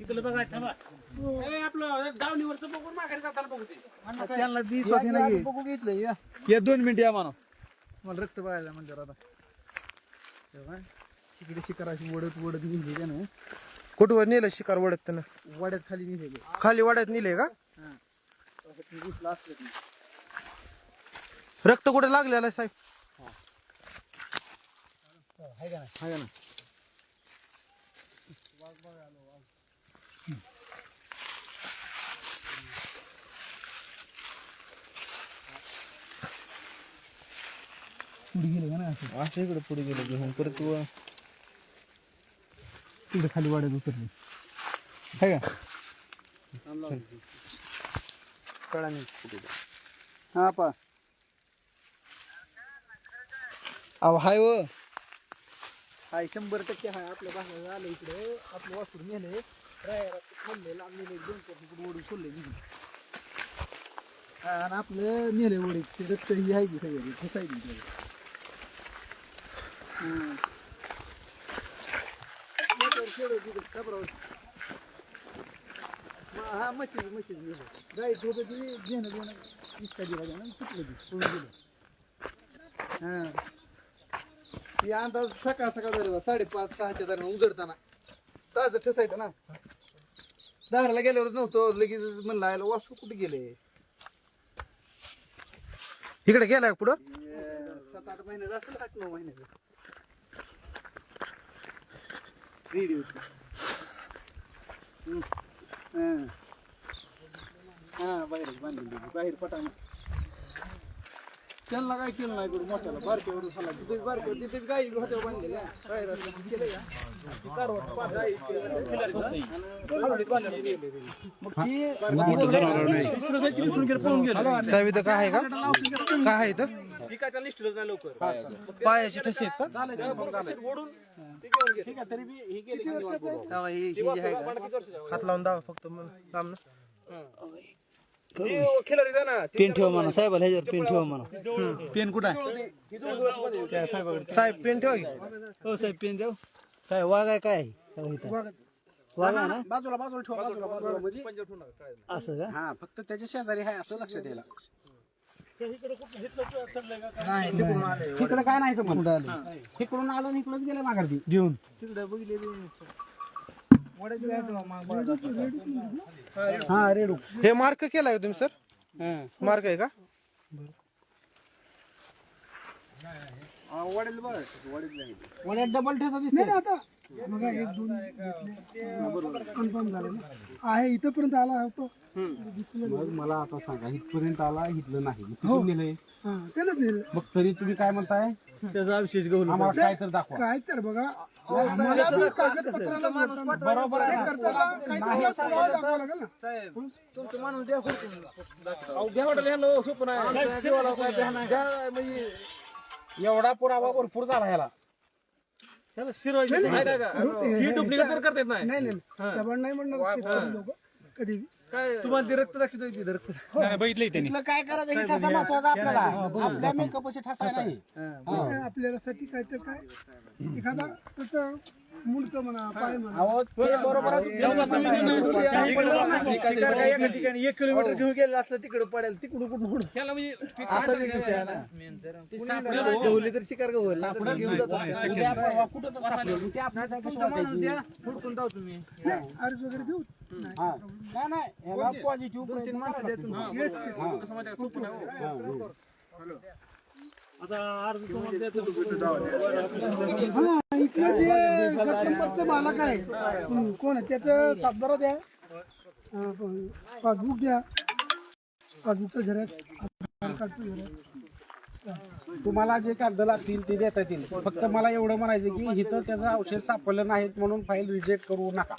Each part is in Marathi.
तिकडे बघा थांबा. हे. आपलं दावणीवरचं बघून माघारी जाताना बघू ते. त्यांना नाही बघू घेतलं या. या दोन मिनिटं या म्हणा. मला रक्त बघायला म्हणजे आता. तेव्हा तिकडे शिकाराची वडत वडत निघली त्यानं. कुठवर नेलं शिकार वडत त्यानं? वाड्यात खाली निघाली. खाली वाड्यात नेले का. रक्त कुठे लागलेलं आहे साहेब? हाय का नाही? पुढे गेले का नाही असं? असं इकडे पुढे गेलं घेऊन परत व- तिकडे खाली वाड्यात उतरली. का? कळा नाही कुठे हा पा. अहो हाय व हाय शंभर टक्के हाय. आपल्या भागात आलं इकडे. आपलं वासूर नेले खाल्ले लांब नेले दोन चार तिकडे ओढून सोडले हा, आणि आपलं नेले ओढी ते रक्त ही आहे की खेचायची त्याला. हम्म. मोटर शेड होती तिकडे, खबरावर. म- हा मशीन मशीन नेलं. गाई होतं ती घेणं घेणं इतका दिला त्यानं सुटलं ती पळून गेलं हा ती अंदाज सकाळ सकाळ झाले बा, साडेपाच सहाच्या दरम्यान उजडताना ताज ठसायचं ना दाराला गेल्यावरच नव्हतं लगेच म्हणलं आयला वासू कुठे गेले इकडे गेलाय पुढं सात आठ महिने असेल आठ नऊ महिने रेडी होती. हा. हा बाहेर बांधून दिली बाहेर पटांग त्यांना काय केलं नाही करू मोठ्याला बारक्यावरून झाला तिथे बारक्यावर तिथे गाई होत्या बांधलेल्या. काय आहे का? काय आहे इथं? ती काय नाही लवकर. पायाची ठसे आहेत का? ठीक आहे तरी बी ही गेली किती वर्षाचं आहे? हा, ही ही जी आहे का? हात लावून दावा फक्त मग. लांब ना. खिलाडी जा ना. पेन ठेवा म्हणा. साहेबाला ह्याच्यावर पेन ठेवा म्हणा. पेन कुठं? आहे त्या साहेबाकडे. साहेब पेन ठेवा की. हो साहेब पेन देऊ. काय वाघ आहे काय? हो, इथं. वाघ आहे. ना? बाजूला बाजूला ठेवा बाजूला बाजूला म्हणजे असं का? हा फक्त त्याच्या शेजारी आहे असं लक्षात द्यायला. तिकडे काय नाही समज. कुठं आले? इकडून आलो आणि इकडून गेले माघारी घेऊन तिकडे बघितले हा. रेडू. हे मार्क केलाय का तुम्ही सर? मार्क आहे का? वडील बघ वडील डबल ठेचा दिसते आता बघा एक दोन कन्फर्म झालं ना? आहे इथपर्यंत आला होतो मग मला आता सांगा इथपर्यंत आला इथलं नाही. तिथून नेलंय हा त्यालाच नेलं मग तरी तुम्ही काय म्हणताय? त्याचा अविशेष गहू आम्हाला काय तर दाखवा. काय तर बघा. आम्हाला पण कागदपत्राला बोलताना बरोबर आहे. हे करताना काहीतरी पुरावा दाखवावा लागेल ना? म्हणजे एवढा पुरावा भरपूर झाला ह्याला. नाही, नाही. हे- हे- डुप्लिकेट तर करता येत नाही. नाही नाही दबाण नाही म्हणणार शेतकरी लोक कधी तुम्हाला ते रक्त दाखवतो तिथे रक्त. इथलं काय करायचं हे ठसा महत्त्वाचा आपल्याला. आपल्या मेकअप ठसा नाही. काय आपल्यासाठी काय तर काय. एखादा त्याचं मुलचं म्हणा पाय म्हणा. अहो, ते बरोबर आहे. शिकार काय एका ठिकाणी एक किलोमीटर घेऊन गेलं असलं तिकडे पडेल तिकडून कुठून कुठून असं ते विषय आहे ना. गवली तर शिकार गवल उद्या परवा कुठं तर सापडेल. ते आपल्याला काय कशाला माणूस पाहिजे? द्या हुडकून जाऊ तुम्ही. नाही अर्ज वगैरे देऊ? हा. नाही नाही. प्रयत्न हा. इथलं जे कस्टमरचं मालक आहे. हं, कोण आहे? त्याचं सातबारा द्या. पासबुक द्या. पासबुकचं झेरॉक्स. आधार कार्डचं झेरॉक्स. तुम्हाला जे कागद लागतील ते देता येतील. फक्त मला एवढं म्हणायचं की इथं त्याचं औषध सापडलं नाहीत म्हणून फाईल रिजेक्ट करू नका.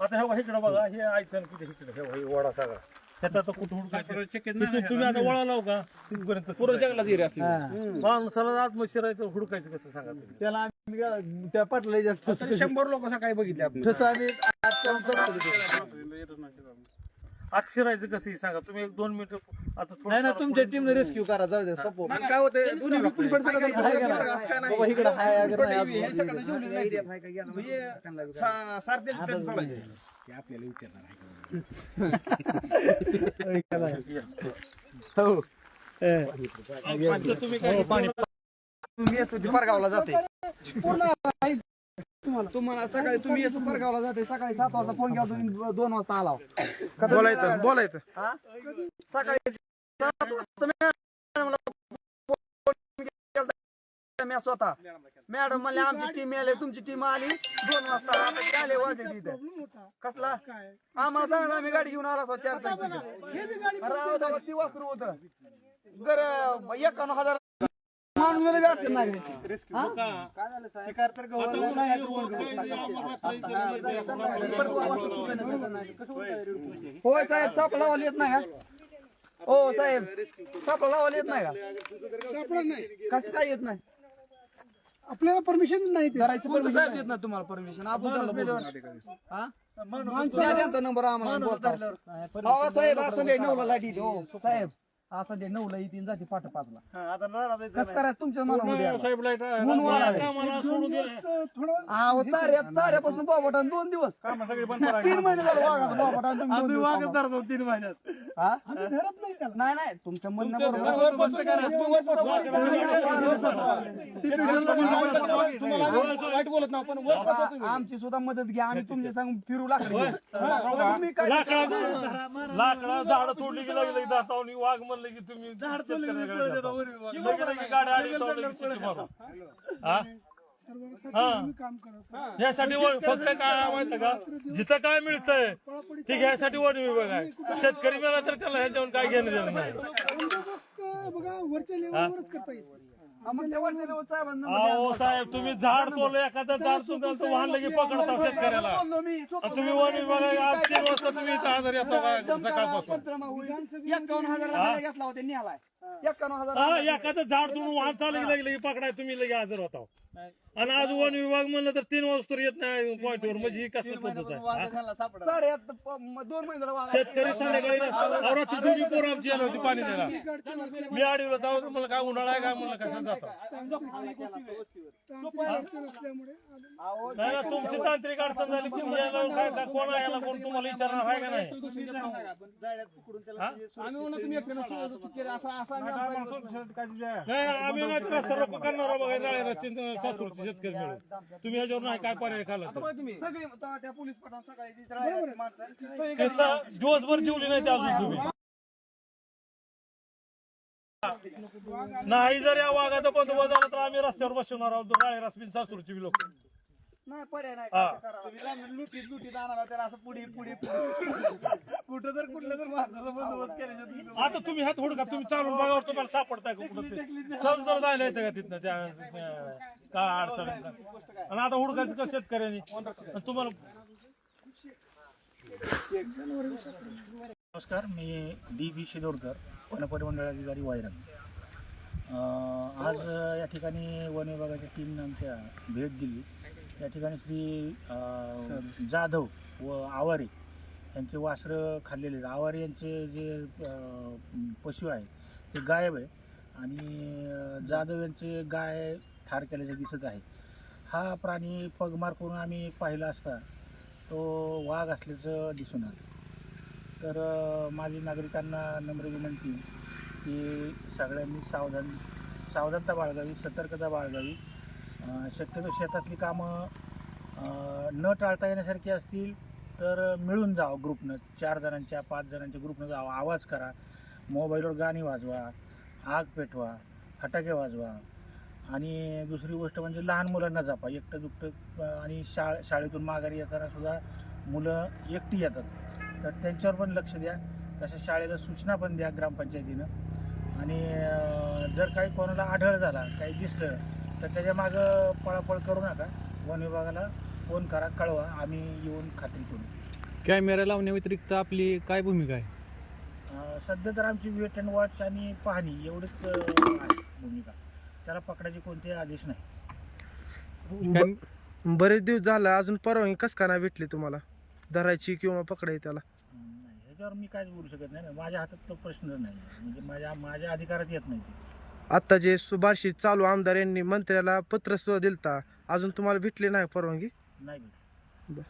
आता हे इकडे बघा हे आयचं किती इकडे हे वडा सगळा. त्याचा आता कुठं हुडकायचं? तुम्ही आता वळा लाव का? तिथपर्यंत पूर्ण जंगलाच एरिया असली. माणसाला आत्मशिरा हुडकायचं कसं सांगा तुम्ही? त्याला आम्ही त्या पाटला तरी शंभर लोक सकाळी बघितले आपण आम्ही अक्षरायचं कसं हे सांगा तुम्ही? एक दोन मिनिटं आता नाही ना तुमच्या टीमने रेस्क्यू करा जाऊ द्या सोपं आणि काय होतं इकडं हाय हे. ते आपल्याला विचारणार आहे तुम्ही येतो ते परगावला जाते. तुम्हाला. सकाळी तुम्ही येतो परगावला जाते सकाळी सात वाजता फोन केला तुम्ही दोन वाजता आला. कसं बोलायचं बोलायचं. हा? सकाळी सात वाजता मॅडमला फोन केलता मी स्वतः. मॅडम म्हणले आमची टीम आली तुमची टीम आली. दोन वाजता आता ते आले वाजले तिथे. कसला? काय? आम्हाला सांगा आम्ही गाडी घेऊन आला चार हे दादा ती वासरू होतं. गर एकावन्न हजार माणूसमध्ये व्याज नाही हा? काय झालं साहेब? शिकार तर गव्हर्नमेंट नाही, आहे, तुम्हाला. होय साहेब साप लावायला येत नाही हो? साहेब साप लावायला येत नाही का? सापडत नाही. कसं काय येत नाही? आपल्याला परमिशन नाही ते कोणतं साहेब देत नाही तुम्हाला परमिशन आपण. हा? द्या त्यांचा नंबर आम्हाला बोलता. साहेब असं नाही लाइट येते हो साहेब असं दे नऊला येते जाते पाठ पाचला कसं करायचं तुमच्या मनामध्ये साहेब लाइट ऊन वाढायला. कामाला सोडून दिलं दिवस थोडं अहो चाऱ्या चाऱ्यापासून बाबाटा दोन दिवस सगळे बंद करा तीन महिने झाले वाघाचं बाबाटा तुम्ही वाघच धरतो तीन महिन्यात हा आम्ही धरत नाही त्याला नाही वाईट बोलत पण वर तुम्ही. आमची सुद्धा मदत घ्या आम्ही तुमच्या सांगून फिरू लागलो तुम्ही काय लाकडा लाकडा झाड तोडली लगे लगे दातावणी म्हणलं की तुम्ही झाड गाड्या आली तर लगेच शिट्टी मारू. हा? सर्वांसाठी आम्ही काम करत यासाठी वन- फक्त काय माहिती का? जिथं काय मिळतंय ते घ्यायसाठी वन विभाग आहे शेतकरी मिळाला तर त्याला ह्याच्यावर काय घेणं देणं नाही. बंदोबस्त बघा वरच्या लेवलवरच करता येईल. साहेबांना अहो साहेब तुम्ही झाड तोडलं एखादं झाड तुमचं वाहन लगे पकडता शेतकऱ्याला. तुम्ही वन विभाग आज तीन वाजता तुम्ही इथं हजर येतो का सकाळपासून. एकावन्न हजार घेतला होता निघालाय एकावन्न हजार हा एखादं झाड तोडून वाहन चालू लगे लगे पकडाय तुम्ही लगे हजर होता आणि आज वन विभाग म्हणलं तर तीन वाजता येत नाही पॉईंटवर म्हणजे ही कसली पद्धत आहे? हा? सारे प- म- दोन शेतकरी संध्याकाळी औराची दोन्ही पोरं आमची येणार होती पाणी द्यायला. मी अडीला जाऊ मला काय उन्हाळा आहे काय म्हणलं कशाला जातो? अहो, नाही ना तुमची तांत्रिक अडचण झाली तुम्ही याला काय काय कोण आहे याला कोण तुम्हाला विचारणार आहे का नाही? असं- असं नाही आम्ही नाही तर रस्ता रोको करणार बघा नाळे सासूरचे शेतकरी मिळून. तुम्ही ह्याच्यावर नाही काय पर्याय खाला तर. सगळे आता त्या पोलीस पटात सकाळी तिथे राहिलेली माणसं. सगळी ते स- दिवसभर जेवली नाही त्या अजून तुम्ही. नाही जर या वाघाचा बंदोबस्त झाला तर आम्ही रस्त्यावर बसवणार आहोत. राळे रसबीन सासूरची लोक. नाही पर्याय नाही हा. काय करावं. तुम्ही लांब लुटीत लुटीत आणाला त्याला असं पुढे पुढे कुठं तर कुठलं तर माणसाचा बंदोबस्त केल्याच्या तुम्ही आता तुम्ही हात हुडका तुम्ही चालून बघावर तुम्हाला सापडताय का कुठं ते? सहज जर जायला येतं का तिथनं त्या काय अडचण आहे का? आणि आता हुडकायचं का शेतकऱ्यांनी आणि तुम्हाला नमस्कार मी डी बी शिदोडकर वनपरिमंडळ अधिकारी वायरंग अं, आज या ठिकाणी वन विभागाच्या टीमने आमच्या भेट दिली या ठिकाणी श्री जाधव. व आवारे यांचे वासरं खाल्लेले आहेत. आवारे यांचे जे पशु आहे ते गायब आहे आणि जाधव यांचे गाय ठार केल्याचे दिसत आहे. हा प्राणी पगमार करून आम्ही पाहिला असता तो वाघ असल्याचं दिसून आलं. तर माझी नागरिकांना नम्र विनंती की सगळ्यांनी सावधान सावधानता बाळगावी सतर्कता बाळगावी. शक्यतो शेतातली कामं न टाळता येण्यासारखी असतील तर मिळून जावं ग्रुपनं. चार जणांच्या पाच जणांच्या ग्रुपनं जावं. आवाज करा. मोबाईलवर गाणी वाजवा. आग पेटवा. फटाके वाजवा. आणि दुसरी गोष्ट म्हणजे लहान मुलांना जपा. एकटं दुकटं आणि शा शाळेतून माघारी येताना सुद्धा मुलं एकटी येतात. तर त्यांच्यावर पण लक्ष द्या. तसं शाळेला सूचना पण द्या ग्रामपंचायतीनं. आणि जर काही कोणाला आढळ झाला काही दिसलं तर त्याच्या मागं पळापळ करू नका. वन विभागाला फोन करा कळवा. आम्ही येऊन खात्री करू. कॅमेरा लावण्याव्यतिरिक्त आपली काय भूमिका आहे? सध्या तर आमची वेट अँड वॉच आणि पाहणी एवढंच आहे भूमिका. त्याला पकडायचे कोणते आदेश नाही. ब- बरेच दिवस झाला अजून परवानगी कस का नाही भेटली तुम्हाला? धरायची किंवा पकडायची त्याला? ह्याच्यावर मी काहीच बोलू शकत नाही. ना माझ्या हातात तो प्रश्न नाही. म्हणजे माझ्या माझ्या अधिकारात येत नाही ते. आता जे सुभाषी चालू आमदार यांनी मंत्र्याला पत्र सुद्धा दिलता अजून तुम्हाला भेटली नाही परवानगी? नाही भेट बर.